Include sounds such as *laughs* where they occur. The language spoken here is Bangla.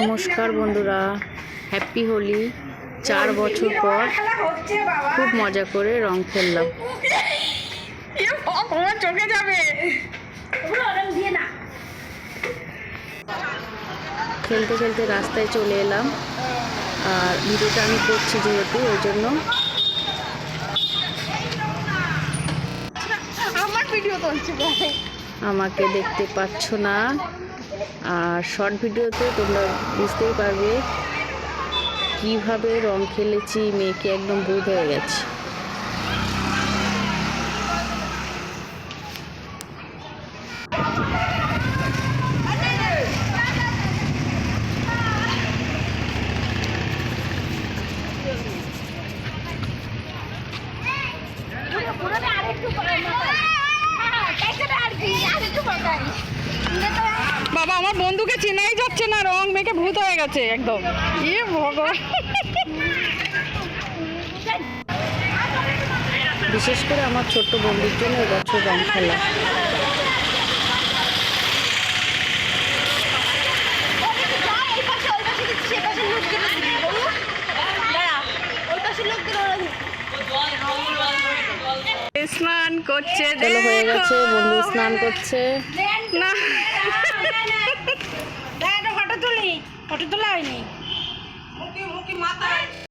নমস্কার বন্ধুরা। হ্যাপি হোলি চার বছর পর খুব মজা করে রং খেললাম। চোখে যাবে খেলতে খেলতে রাস্তায় চলে এলাম। আর ভিডিওটা আমি করছি যেহেতু ওই জন্য। আমাকে দেখতে পাচ্ছ না। আর শর্ট ভিডিওতে তোমরা বুঝতেই পারবে কীভাবে রং খেলেছি মেয়েকে একদম ভূত হয়ে গেছে বাবা আমার বন্ধুকে চেনাই যাচ্ছে না রং মেখে ভূত হয়ে গেছে একদম। ইয়ে ভগবান। বিশেষ করে আমার ছোট্ট বন্ধুর জন্য এবছর রং খেলা। স্নান করছে চলো হয়ে গেছে বন্ধু স্নান করছে। না। *laughs* তুলি মুখে তোলা হয়নি